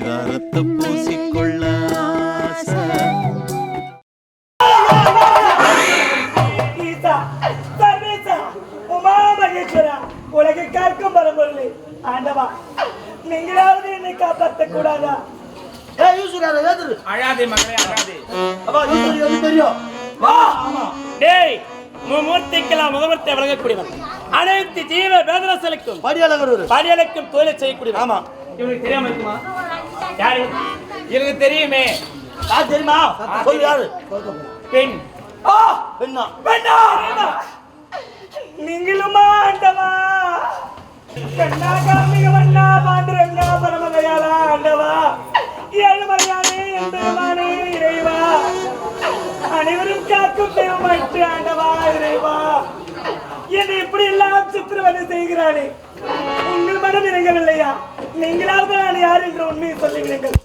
பரிதாரத்தை பூசிக்கொள்ள உலகை காக்கும் பரம்பொருளே ஆண்டவா நீங்களாவது என்னை காப்பாற்ற கூடாதா அழாதே மகளே அழாதே. தெரியும். வா. டேய் மும்மூர்த்திக்கெல்லாம் முகமூர்த்தி வழங்கக்கூடியவன். அனைத்து ஜீவ வேதனசலுக்கும் படியாளர் ஒரு பணியலுக்கும் தொழிலை செய்யக்கூடியவன். ஆமா. இவனுக்கு தெரியாம இருக்குமா? யாரு? எனக்கு தெரியுமே. யார் தெரியுமா? சொல்லு யாரு? பெண். ஆ பெண்ணா. பெண்ணா. நீங்களுமா ஆண்டவா? கண்ணா காமிக வண்ணா பாண்டுரங்கா பரமதயாளா ஆண்டவா. ஏழுமலையானே எம்பெருமானே இறைவா. அனைவரும் காக்கும் தெய்வமாயிற்று ஆண்டவா இறைவா. என்னை இப்படி எல்லாம் சித்திரவதை செய்கிறானே? உங்கள் மனம் இறங்கவில்லையா? நீங்களாவது நான் யார் என்ற உண்மையை சொல்லிவிடுங்கள்.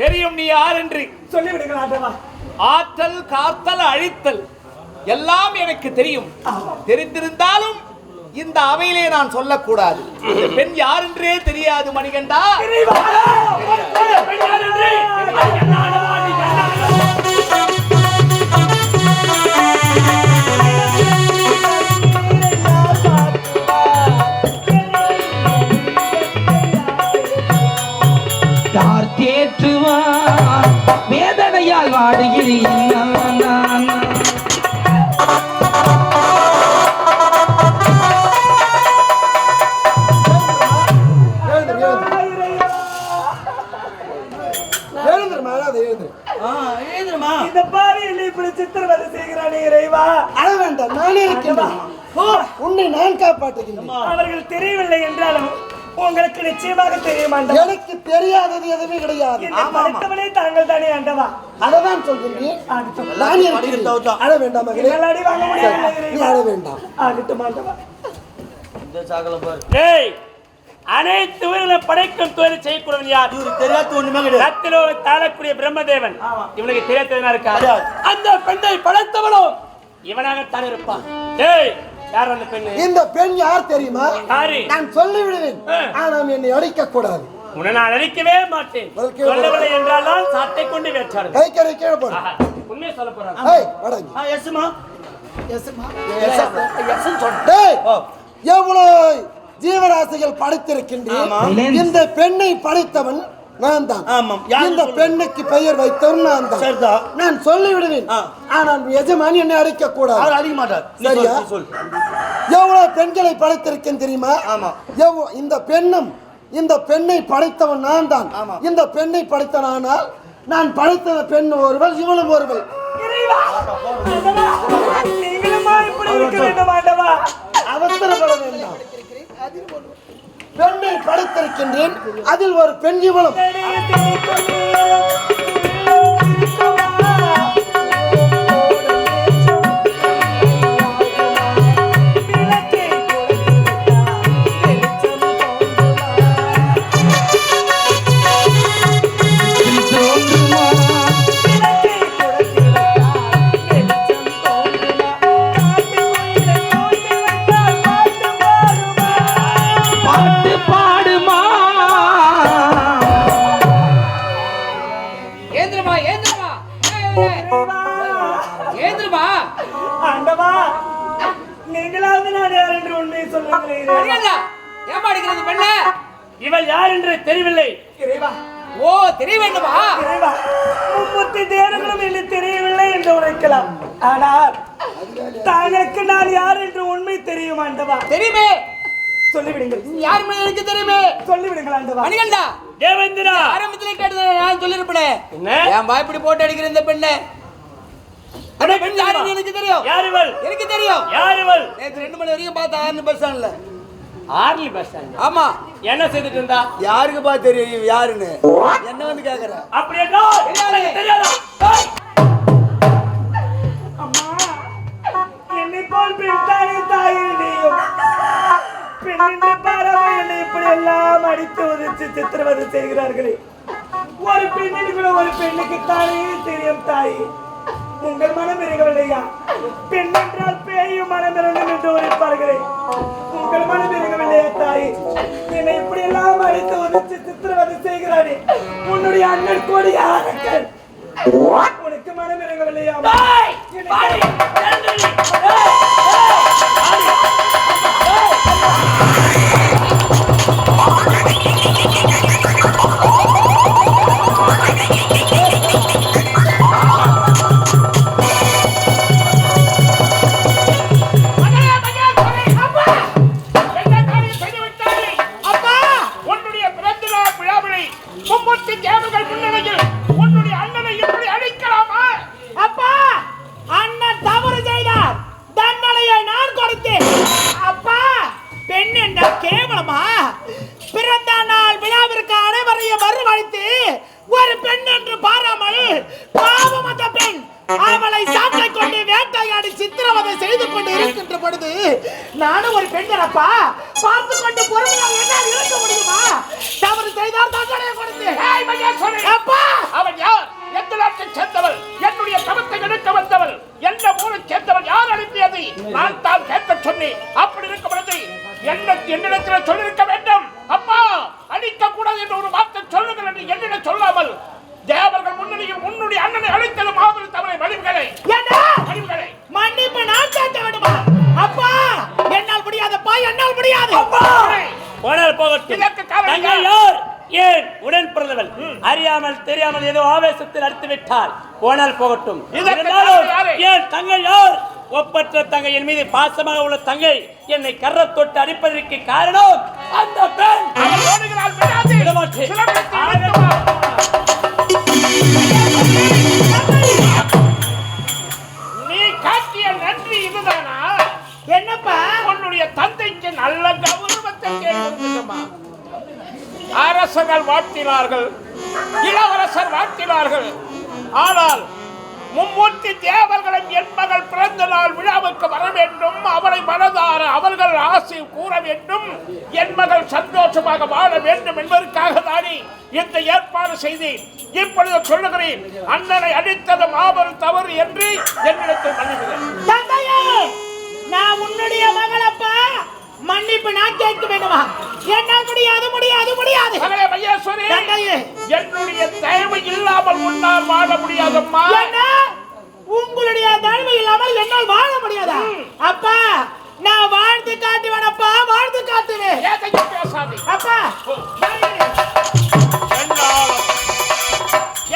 தெரியும் நீ யார் என்று. சொல்லிவிடுங்கள் ஆண்டவா. ஆற்றல் காத்தல் அழித்தல் எல்லாம் எனக்கு தெரியும். தெரிந்திருந்தாலும் இந்த அவையிலே நான் சொல்லக்கூடாது. இந்த பெண் யார் என்றே தெரியாது மணிகண்டா. இந்த பாவி என்னை இப்படி சித்திரவதை செய்கிறானே இறைவா. அழ வேண்டாம் நானே இருக்கின்றேன். ஓ உன்னை நான் காப்பாற்றுகின்றேன். அவர்கள் தெரியவில்லை என்றாலும் உங்களுக்கு நிச்சயமாக தெரியும் ஆண்டவா. எனக்கு தெரியாதது எதுவுமே கிடையாது. என்னை படைத்தவனே தாங்கள் தானே ஆண்டவா. அததான் சொல்கின்றேன் ஆகட்டும். நான் இருக்கிறேன். அழ வேண்டாம் மகளே. என்னால் அடி வாங்க முடியவில்லை நீ அழ வேண்டாம் ஆகட்டும் ஆண்டவா. இந்த சாகல பாரு. டேய் அனைத்து உயிர்களை படைக்கும் தொழில் செய்யக்கூடியவன் யார் இவருக்கு தெரியாத ஒண்ணுமே கிடையாது ரத்திலோ தாழக்கூடிய பிரம்மதேவன் இவனுக்கு தெரியாததுனா இருக்கா. அந்த பெண்ணை படைத்தவனும் இவனாகத்தான் இருப்பான் டேய் யார் அந்த பெண்ணு இந்த பெண் யார் தெரியுமா யாரு நான் சொல்லி விடுவேன் ஆ. ஆனால் என்னை அடிக்க கூடாது உன்னை நான் அழிக்கவே மாட்டேன் சொல்லவில்லை என்றால் தான் சாட்டை கொண்டு வேற்றார்கள் கை கரை கீழே போடு ஆஹா, உண்மையை சொல்ல போறாங்க ஏய் அடங்கி எஸ்மா டேய் எவ்வளவு ஜீவராசிகள் படைத்திருக்கின்றேன். இந்த பெண்ணை படைத்தவன் நான் தான். ஆமாம். இந்த பெண்ணுக்கு பெயர் வைத்தவன் நான் தான். சரிதான். நான் சொல்லி விடுவேன் ஆனால் எஜமான் என்னை அடிக்க கூடாது அடிக்க மாட்டார் சரியா? எவ்வளவு பெண்களை படைத்திருக்கேன் தெரியுமா? ஆமா. எவ்வ- இந்த பெண்ணும் இந்த பெண்ணை படைத்தவன் நான் தான். இந்த பெண்ணை படைத்தனானால் நான் படைத்த பெண் ஒருவள் இவளும் ஒருவள். அவசரப்பட வேண்டாம். பெண்ணை படைத்திருக்கின்றேன். அதில் ஒரு பெண் இவளும். ஏந்திரமா? ஆண்டவா நீங்களாவது நான் யார் என்று உண்மையை சொல்லுகிறேன் அடிக்கல ஏமா அடிக்கிறது பெண்ண? இவள் யார் என்று தெரியவில்லை. இறைவா. ஓ தெரிய வேண்டுமா இறைவா மும்மூர்த்தி தேவர்களும் என்னை தெரியவில்லை என்று உரைக்கலாம். ஆனால் தாங்களுக்கு நான் யார் என்று உண்மை தெரியும் ஆண்டவா. தெரியுமே. சொல்லிவிடுங்கள். யார் எனக்கு தெரியுமே? சொல்லிவிடுங்கள் ஆண்டவா. மணிகண்டா தேவேந்திரா ஆரம்பத்திலே கேட்டது நான் சொல்லிருப்பேன் என்ன? என் வாய்ப்படி போட்டு அடிக்கிற இந்த பெண்ணை. எனக்கு தெரியும். யார் இவள்? எனக்கு தெரியும். யார் இவள்? நேற்று ரெண்டு மணி வரைக்கும் பார்த்தா ஆறு பஸ் ஸ்டாண்ட்ல ஆர்லி பஸ் ஸ்டாண்ட் ஆமா. என்ன செய்துட்டு இருந்தா? யாருக்குப்பா தெரியும் யாருன்னு? என்ன வந்து கேக்குற? அப்படி என்றால் எனக்கு தெரியாதா! அம்மா என்னை போல் பெண் தானே தாயே நீயும்? என்னை இப்படி எல்லாம் அடித்து உதிச்சு சித்திரவதை செய்கிறார்களே. ஒரு பெண்ணின் ஒரு பெண்ணுக்கு தானே தெரியும் தாயே. உங்கள் மனம் இறங்கவில்லையா பெண் என்றால் பேயும் மனம் இறங்கும் என்று உரைப்பார்களே. உங்கள் மனம் இறங்கவில்லையா தாயே. என்னை இப்படி எல்லாம் அடித்து உதிச்சு சித்திரவதை இருக்கிறானே உன்னுடைய அண்ணன் கொடிய அரக்கன் உனக்கு மனம் இறங்கவில்லையா பொழுது நானும் ஒரு பெண்களப்பா பார்த்து கொண்டு பொறுமையாக என்னால் இருக்க முடியுமா? தவறு செய்தால் தண்டனை கொடுத்து. அப்பா! அவன் யார்? எந்த நாட்டை சேர்ந்தவள்? என்னுடைய தவத்தை எடுக்க வந்தவள். என்ன ஊரை சேர்ந்தவள்? யார் அனுப்பியது? நான் தான் கேட்க சொன்னேன். அப்படி இருக்க பொழுது என்ன என்னிடத்தில் சொல்லிருக்க வேண்டும். அப்பா அடிக்க கூடாது என்று ஒரு வார்த்தை சொல்லுங்கள் என்று என்னிடம் சொல்லாமல் தேவர்கள் முன்னணியில் உன்னுடைய அண்ணனை அழைத்தது முடியாது போனால் போகட்டும். யார்? யார்? ஏன்? உடன் பிறந்தவள். அறியாமல் தெரியாமல் ஏதோ ஆவேசத்தில் அடித்து விட்டால் போனால் போகட்டும்? ஏன்? தங்கள் யார்? ஒப்பற்ற தங்கை என் மீது பாசமாக உள்ள தங்கை என்னை கர்ற தொட்டு அடிப்பதற்கு காரணம் அந்த பெண். நீ காட்டிய நன்றி இதுதானா? என்னப்பா? உன்னுடைய தந்தைக்கு நல்ல கௌரவத்தை கேட்கிறோமா அரசர்கள் வாழ்த்தினார்கள் இளவரசர் வாழ்த்தினார்கள். ஆனால் மும்மூர்த்தி தேவர்களின் என் மகள் பிறந்த நாள் விழாவுக்கு வர வேண்டும் அவரை மனதார அவர்கள் ஆசை கூற வேண்டும் என் சந்தோஷமாக வாழ வேண்டும் என்பதற்காக தானே இந்த ஏற்பாடு செய்தேன். இப்பொழுது சொல்லுகிறேன் அண்ணனை அடித்தது மாபெரும் தவறு என்று என்னிடத்தில் மன்னிக்கிறேன் நான் உன்னுடைய மகளப்பா மன்னிப்பு நான் கேட்க வேண்டுமா? என்னால் முடியாது முடியாது முடியாது. தந்தையே. என்னுடைய தயவு இல்லாமல் உன்னால் வாழ முடியாதம்மா. உங்களுடைய தனிமை இல்லாமல் என்னால் வாழ முடியாதா? அப்பா நான் வாழ்ந்து காட்டுவேன். ஏதையும் பேசாதே. அப்பா. என்னாலும்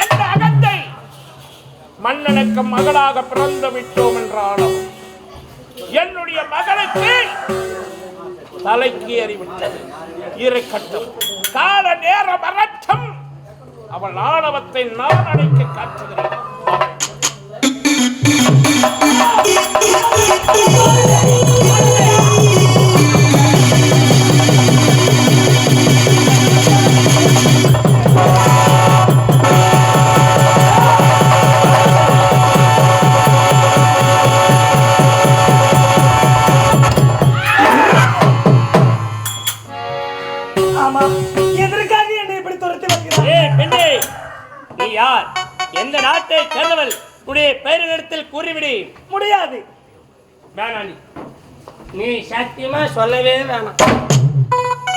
எந்த அகத்தை மன்னனுக்கு மகளாக பிறந்து விட்டோம் என்றாலும் என்னுடைய மகனுக்கு தலைக்கு ஏறிவிட்டது. கட்டம். கால நேர மரட்டம் அவள் ஆணவத்தை நான் அடைக்க காட்டுகிறேன். உடைய பெயரிடத்தில் கூறிவிடு. முடியாது. வேணாம் நீ சத்தியமா சொல்லவே வேணாம்.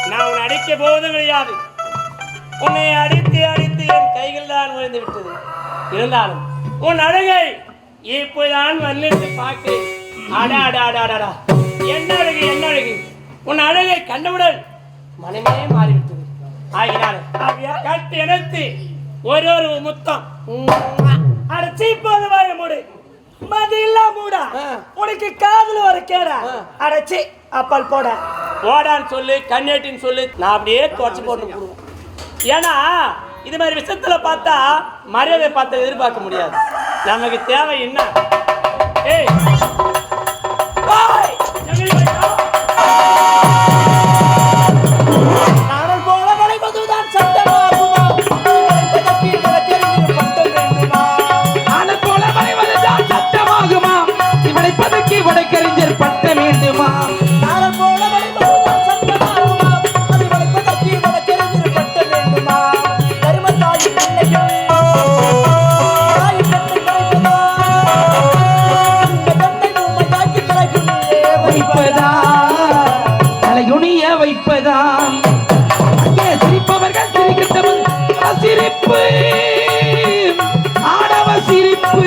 நான் உன்னை அடிக்க போவதும் கிடையாது. உன்னை அடித்து அடித்து என் கைகள் தான் விழுந்து விட்டது. இருந்தாலும் உன் அழகை இப்போதான் வந்துட்டு பார்க்கிறேன். அடா அடா அடா அடா என்ன அழகு என்ன அழகு? உன் அழகை கண்டவுடன் மனமே மாறிவிட்டது. ஆகினால கட்டி இணைத்து ஒரு ஒரு முத்தம். அடைச்சி இப்போது வாய மூடு. மது இல்ல மூடா உனக்கு காதுல ஒரு கேடா. அடைச்சி அப்பல் போட. போடான்னு சொல்லு கண்ணேட்டின்னு சொல்லு நான் அப்படியே துவச்சி போட்டு ஏன்னா இது மாதிரி விஷயத்துல பார்த்தா மரியாதை பார்த்து எதிர்பார்க்க முடியாது. நமக்கு தேவை என்ன? ஏய் வைப்பதாம். சிரிப்பவர்கள் சிரிக்கிறவன் சிரிப்பு ஆடவ சிரிப்பு.